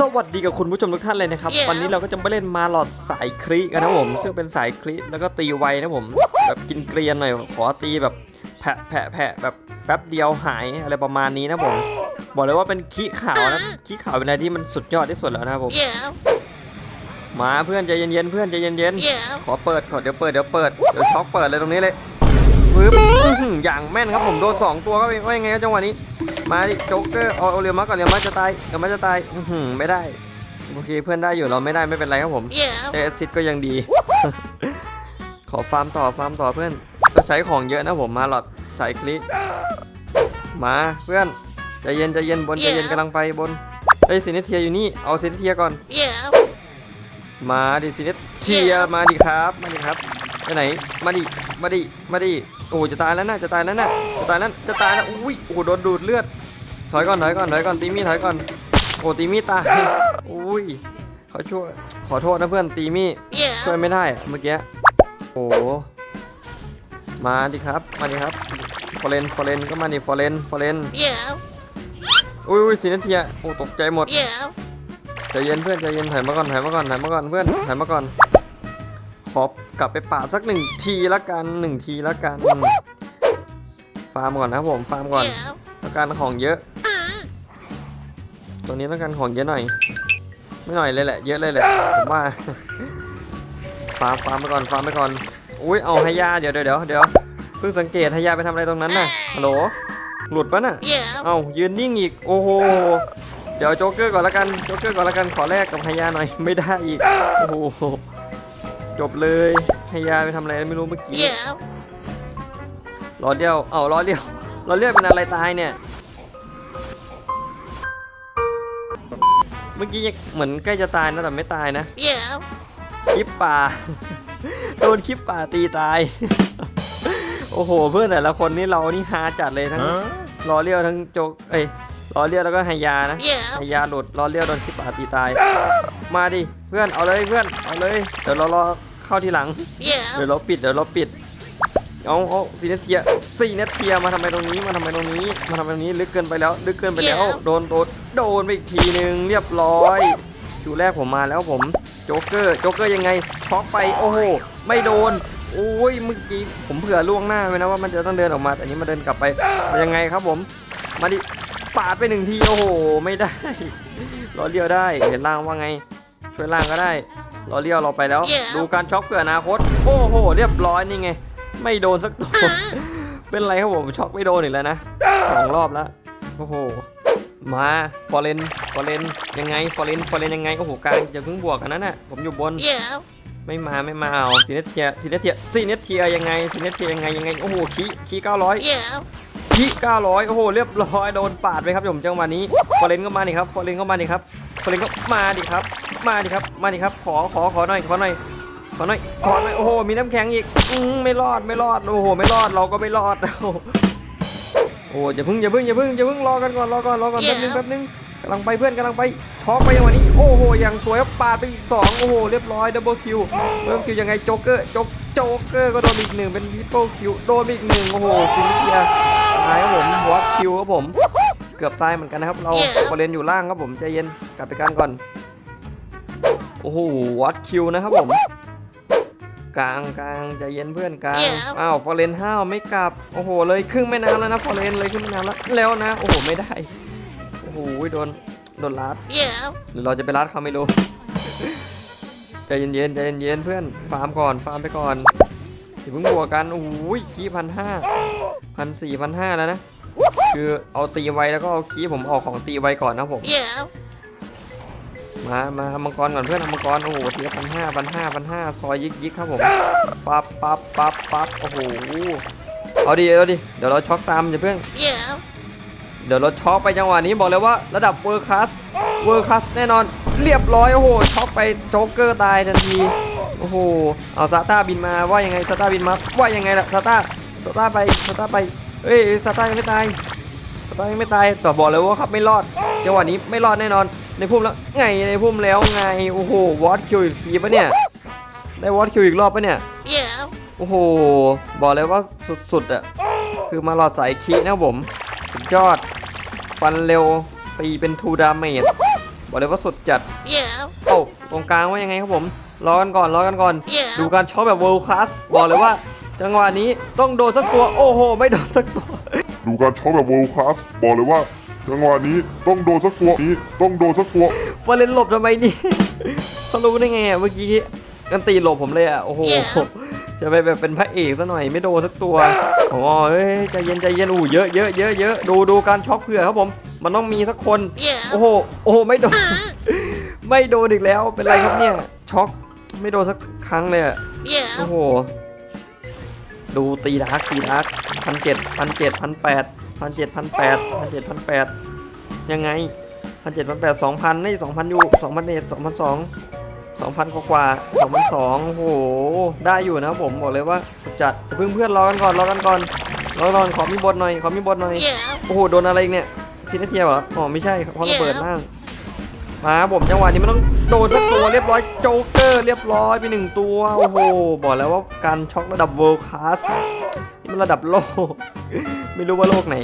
สวัสดีกับคุณผู้ชมทุกท่านเลยนะครับ Yeah. วันนี้เราก็จะมาเล่นมาหลอดสายคลิกันนะครับผม ซึ่งเป็นสายคลิแล้วก็ตีไวนะผมแบบกินเกรียนหน่อย ขอตีแบบแผะแผะแผะแบบแป๊บเดียวหายอะไรประมาณนี้นะผม บอกเลยว่าเป็นขี้ขาวนะขี้ขาวเป็นอะไรที่มันสุดยอดที่สุดแล้วนะครับผม Yeah, มาเพื่อนใจเย็นๆเพื่อนใจเย็น yeah, ๆขอเปิดขอเดี๋ยวเปิดเดี๋ยวเปิดเดี๋ยวช็อกเปิดเลยตรงนี้เลยปึ๊บอื้อหืออย่างแม่นครับผมโดนสองตัวก็เป็นว่ายังไงครับจังหวะนี้ มาดิโจ๊กเกอร์เอาเอาเรียวมาก่อนเรียวมาจะตายเรียวมาจะตายอื้อหือไม่ได้โอเคเพื่อนได้อยู่เราไม่ได้ไม่เป็นไรครับผม yeah, เอซิดก็ยังดี ขอฟาร์มต่อฟาร์มต่อเพื่อนต้องใช้ของเยอะนะผมมาหลอดสายคลิมาเพื่อนใจเย็นใจเย็นบนใจเย็นกำลังไปบนไอ้ยซินิเทียอยู่นี่เอาซินิเทียก่อน yeah, มาดิซินิเทียมาดิครับมาดิครับไปไหนมาดิมาดิมาดิโอ้จะตายแล้วนะจะตายแล้วนะจะตายแล้วจะตายแล้วอุ้ยโอ้โหโดนดูดเลือด ถอยก่อนถอยก่อนถอยก่อนตีมี่ถอยก่อนโอ้ตีมี่ตายอุ้ยเขาช่วยขอโทษนะเพื่อนตีมี่ช่วยไม่ได้เมื่อกี้โอ้มาดิครับมาดิครับฟอเรนฟอเรนก็มาดิฟอเรนฟอเรนอุ้ยอุ้ยสีนาทีอะโอ้ตกใจหมดใจเย็นเพื่อนใจเย็นถอยมาก่อนถอยมาก่อนถอยมาก่อนเพื่อนถอยมาก่อนขอกลับไปป่าสักหนึ่งทีละกันหนึ่งทีละกันฟาร์มก่อนนะผมฟาร์มก่อน yeah, ต้องการของเยอะ ตัวนี้ต้องการของเยอะหน่อย ไม่หน่อยเลยแหละ เยอะเลยแหละ ผมว่า ฟาร์มฟาร์มไปก่อน ฟาร์มไปก่อน อุ้ย เอาให้ยาเดี๋ยวเดี๋ยวเดี๋ยวเดี๋ยวเพิ่งสังเกตให้ยาไปทำอะไรตรงนั้นน่ะ ฮัลโหล หลุดปะน่ะ yeah, เอ้ายืนนิ่งอีก โอ้โห เดี๋ยวโจ๊กเกอร์ก่อนละกัน โจ๊กเกอร์ก่อนละกัน ขอแลกกับไฮยาหน่อย ไม่ได้อีก โอ้โห จบเลยไฮยาไปทำอะไรไม่รู้เมื่อกี้ yeah, ล้อเดียว เอ้าล้อเดียวล้อเลียวเป็นอะไรตายเนี่ย มื่อกี้ยังเหมือนใกล้จะตายนะแต่ไม่ตายนะ yeah, คลิปป่า โดนคลิปป่าตีตาย โอ้โห เพื่อนแต่ละคนนี่เรานี่ฮาจัดเลยทั้งล้อเลี้ยวทั้งโจกเอ้ยล้อเลี้ยวแล้วก็ไฮยานะ yeah, ไฮยาหลุดล้อเลี้ยวโดนคลิปป่าตีตาย มาดิเพื่อนเอาเลยเพื่อนเอาเลย เดี๋ยวเรารอเข้าทีหลัง yeah, เดี๋ยวเราปิดเดี๋ยวเราปิด เอาเอาสี่นาทีสี่นาทีมาทำไมตรงนี้มาทำไมตรงนี้มาทำไมตรงนี้ลึกเกินไปแล้ว ลึกเกินไปแล้ว โดนโดนโดนไปอีกทีหนึ่งเรียบร้อยคิวแรกผมมาแล้วผมโจ๊กเกอร์โจ๊กเกอร์ยังไงช็อกไปโอ้โหไม่โดนโอ้ยเมื่อกี้ผมเผื่อล่วงหน้าไว้นะว่ามันจะต้องเดินออกมาแต่อันนี้มาเดินกลับไปมันยังไงครับผม มาดิปาดไปหนึ่งทีโอ้โหไม่ได้ล้อเลี้ยวได้เห็นล่างว่าไง ช่วยล่างก็ได้ล้อเลี้ยวเราไปแล้ว Yeah. ดูการช็อกเผื่ออนาคตโอ้โห เรียบร้อยนี่ไง ไม่โดนสักตัว เป็นไรครับผมช็อกไม่โดนอีกแล้วนะสองรอบแล้วโอ้โหมาฟอร์เรนฟอร์เรนยังไงฟอร์เรนฟอร์เรนยังไงโอ้โหกลางอย่าเพิ่งบวกกันนั้นน่ะผมอยู่บน yeah, ไม่มาไม่มาเอาซีเนเทียซีเนเทียซีเนเทียยังไงซีเนเทียยังไงยังไงโอ้โหคีคีเก้าร้อย yeah, คีเก้าร้อยโอ้โหเรียบร้อยโดนปาดไปครับผมจังหวะนี้ฟอร์เรนก็มาดิครับฟอร์เรนก็มาดิครับฟอร์เรนก็มาดิครับ มาดิครับมาดิครับขอขอขอหน่อยขอหน่อยข อหน่อยขอหน่อยโอ้โหมีน้ำแข็งอีกอืมไม่รอดไม่รอดโอ้โหไม่รอดเราก็ไม่รอดโอ้โหโอ้อย่าเพิ่งอย่าเพิ่งอย่าเพิ่งอย่าเพิ่งรอกันก่อนรอก่อนรอก่อนแป๊บนึงแป๊บนึงกำลังไปเพื่อนกำลังไปช็อกไปอย่างวันนี้ โอ้โหอย่างสวยครับปาดไปอีกสองโอ้โหเรียบร้อยดับเบิลคิวดับเบิลคิวยังไงโจ๊กเกอร์โจ๊กโจ๊กเกอร์ก็โดนอีกหนึ่งเป็นทิปเปิลคิวโดนไปอีกหนึ่งโอ้โหซินเทียตายครับผมวอตคิวครับผม เกือบตายเหมือนกันนะครับ เรา Yeah. บอลเลนอยู่ล่างครับผมใจเย็นกลับไปกันก่อนโอ้โหวัดคิวนะครับผม กลางกลางใจเย็นเพื่อนกลาง Yeah. อ้าวฟอร์เรนห้าวไม่กลับ โอ้โห เลยครึ่งแม่น้ำแล้วนะฟอร์เรนเลยครึ่งแม่น้ำแล้วแล้วนะ โอ้โห ไม่ได้ โอ้โห โดน โดนลัด yeah, หรือเราจะไปลัดเขาไม่รู้ ใจเย็นๆใจเย็นๆเพื่อนฟาร์มก่อนฟาร์มไปก่อนอย่าเพิ่งบวกกันโอ้โหคีพันห้าพันสี่พันห้าแล้วนะ คือเอาตีไว้แล้วก็เอาคีผมออกของตีไว้ก่อนนะผม yeah, มา มามังกรก่อนเพื่อนเอามังกร โอ้โหทีละพันห้าพันห้าพันห้าซอยยิกยิกครับผม ปั๊บปั๊บปั๊บปั๊บโอ้โห เอาดิ เอาดิ เดี๋ยวเราช็อกตามอย่าเพิ่ง yeah, เดี๋ยวเราช็อกไปจังหวะนี้บอกเลยว่าระดับเวอร์คัส เวอร์คัสแน่นอน เรียบร้อย โอ้โห ช็อกไปโจ๊กเกอร์ตายทันที โอ้โห เอาซาต้าบินมาว่ายังไงซาต้าบินมาว่ายังไงล่ะซาต้าซาต้าไปซาต้าไปเอ้ยซาต้ายังไม่ตายซาต้ายังไม่ตายแต่บอกเลยว่าครับไม่รอด จังหวะนี้ไม่รอดแน่นอนในพุ่มแล้วไงในพุ่มแล้วไงโอ้โหวอตคิวอีกทีปะเนี่ยได้วอตคิวอีกรอบปะเนี่ยโอ้โหบอกเลยว่าสุดๆอะคือมาหลอดสายคีนะผมสุดยอดฟันเร็วตีเป็นทูดาเมจบอกเลยว่าสุดจัด Yeah. เอ้ตรงกลางว่ายังไงครับผมรอกันก่อนรอกันก่อน ดูการช็อตแบบ world class บอกเลยว่าจังหวะนี้ต้องโดนสักตัว โอ้โห ไม่โดนสักตัว ดูการช็อตแบบ world class บอกเลยว่า จังหวะนี้ต้องโดนสักตัวนี้ต้องโดนสักตัวฟอร์เรนหลบทำไมนี่เขารู้ได้ไงอะเมื่อกี้กันตีหลบผมเลยอะโอ้โห Yeah. จะไปแบบเป็นพระเอกซะหน่อยไม่โดนสักตัวอ๋อเฮ้ยใจเย็นใจเย็นอู้เยอะเยอะเยอะเยอะดูดูการช็อกเผื่อครับผม มันต้องมีสักคน Yeah. โอ้โหโอ้โหไม่โดนไม่โดนอีกแล้วเป็นไรครับเนี่ยช็อกไม่โดนสักครั้งเลยอะ Yeah. โอ้โหดูตีดาร์กตีดาร์กพันเจ็ดพันเจ็ดพันแปด พันเจ็ดพันแปดพันเจ็ดพันแปดยังไงพันเจ็ดพันแปดสองพันนี่สองพันอยู่สองพันเอ็ดสองพันสองสองพันกว่าสองพันสองโอ้โหได้อยู่นะครับผมบอกเลยว่าสุดจัดเพื่อนเพื่อนๆรอกันก่อนรอกันก่อนรอกันก่อนขอมีบทหน่อยขอมีบทหน่อย Yeah. โอ้โหโดนอะไรอีกเนี่ยซีเนเทียเหรออ๋อไม่ใช่ครับเพราะระเบิดนั่งมาครับผมจังหวะนี้มันต้องโดนสักตัวเรียบร้อยโจ๊กเกอร์เรียบร้อยไปหนึ่งตัวโอ้โหบอกแล้วว่าการช็อกระดับ world class นี่ มันระดับโลก ไม่รู้ว่าโลกไหน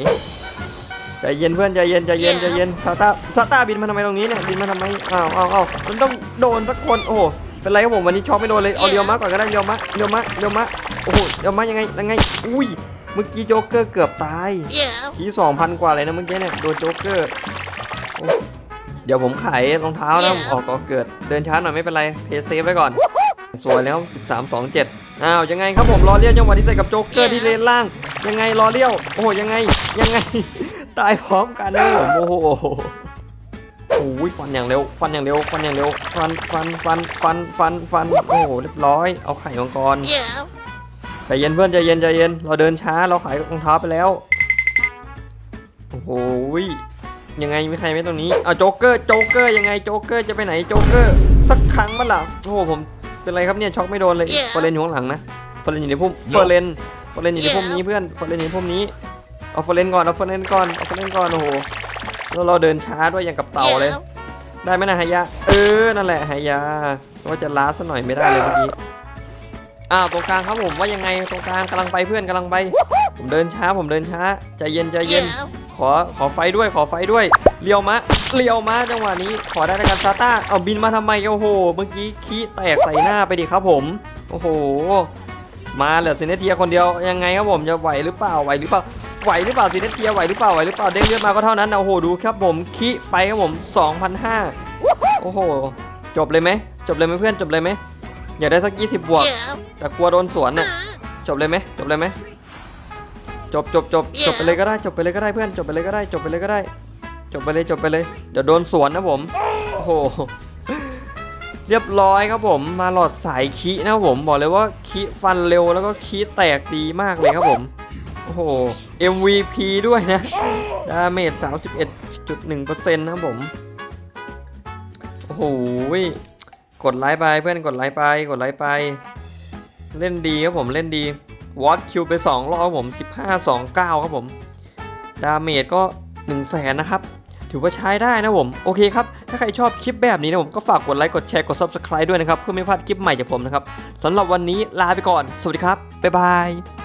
ใจเย็นเพื่อนใจเย็นใจเย็นใจเย็นซาต้าซาต้าบินมาทำไมตรงนี้เนี่ยบินมาทำไมอ้าวอ้าวอ้าวมันต้องโดนสักคนโอ้โหเป็นไรครับผมวันนี้ช็อกไม่โดนเลยเอาเรียวมะก่อนก็ได้เรียวมะเรียวมะเรียวมะโอ้โหเรียวมะยังไงยังไงอุ้ยเมื่อกี้โจ๊กเกอร์เกือบตาย Yeah. ทีสองพันกว่าเลยนะเมื่อกี้เนี่ยโดนโจ๊กเกอร์โอ้เดี๋ยวผมขายรองเท้านะออกก่อเกิดเดินช้าหน่อยไม่เป็นไรเพย์เซฟไว้ก่อนสวยแล้ว13 2 7 อ้าวยังไงครับผมรอเลี้ยวจังหวะที่ใส่กับโจ๊กเกอร์ที่เลนล่าง ยังไงรอเลี้ยวโอ้โหยังไงยังไง ตายพร้อมกันนะผมโอ้โหโอ้ยฟันอย่างเร็วฟันอย่างเร็วฟันอย่างเร็วฟันฟันฟันฟันฟันฟันโอ้โหเรียบร้อยเอาไข่มังกร Yeah. ใจเย็นเพื่อนใจเย็นใจเย็น เราเดินช้าเราขายรองเท้าไปแล้วโอ้โหยังไงมีใครไหมตรงนี้อะโจ๊กเกอร์โจ๊กเกอร์ยังไงโจ๊กเกอร์จะไปไหนโจ๊กเกอร์สักครั้งบ้างล่ะโอ้โหผม เป็นไรครับเนี่ยช็อกไม่โดนเลย Yeah. ฟอร์เรนอยู่ข้างหลังนะฟอร์เรนอยู่ในพุ่มฟอร์เรนฟอร์เรนอยู่ในพุ่มนี้เพื่อนฟอร์เรนอยู่ในพุ่มนี้เอาฟอร์เรนก่อนเอาฟอร์เรนก่อนเอาฟอร์เรนก่อนโอ้โหแล้วเราเดินช้าด้วยอย่างกับเต่าเลย Yeah. ได้ไหมนะไฮยาเออนั่นแหละไฮยาว่าจะล้าซะหน่อยไม่ได้เลยเมื่อกี้อ้าวตรงกลางครับผมว่ายังไงตรงกลางกำลังไปเพื่อนกำลังไป ผมเดินช้าผมเดินช้าใจเย็นใจเย็น Yeah. ขอขอไฟด้วยขอไฟด้วยเลียวมะเลียวมะจังหวะนี้ขอได้ในการซาต้าเอาบินมาทำไมโอ้โห เมื่อกี้ขี้แตกใส่หน้าไปดิครับผม โอ้โห มาเหลือซินเนเทียคนเดียวยังไงครับผมจะไหวหรือเปล่าไหวหรือเปล่าไหวหรือเปล่าซินเนเทียไหวหรือเปล่าไหวหรือเปล่าเด้งเลือดมาก็เท่านั้นโอ้โหดูครับผมขี้ไปครับผม2,500โอ้โห จบเลยไหมจบเลยไหมเพื่อนจบเลยไหมอยากได้สัก 20 บวก แต่กลัวโดนสวนน่ะจบเลยไหมจบเลยไหม จบจบจบจบไปเลยก็ได้จบไปเลยก็ได้เพื่อนจบไปเลยก็ได้จบไปเลยก็ได้ จบไปเลยจบไปเลยเดี๋ยวโดนสวนนะผมโอ้โหเรียบร้อยครับผมมาหลอดสายคีนะครับผมบอกเลยว่าคีฟันเร็วแล้วก็คีแตกดีมากเลยครับผมโอ้โห MVP ด้วยนะดาเมจ31.1%นะครับผมโอ้โหกดไลค์ไปเพื่อนกดไลค์ไปกดไลค์ไป เล่นดีครับผมเล่นดี วอตคิวไป2รอบผม 15 2 9 ครับผม ดาเมจก็ 1 0 0 0 0แสนนะครับ ถือว่าใช้ได้นะผม โอเคครับ ถ้าใครชอบคลิปแบบนี้นะผมก็ฝากกดไลค์ กดแชร์ กด Subscribe ด้วยนะครับ เพื่อไม่พลาดคลิปใหม่จากผมนะครับสำหรับวันนี้ลาไปก่อน สวัสดีครับ บ๊ายบาย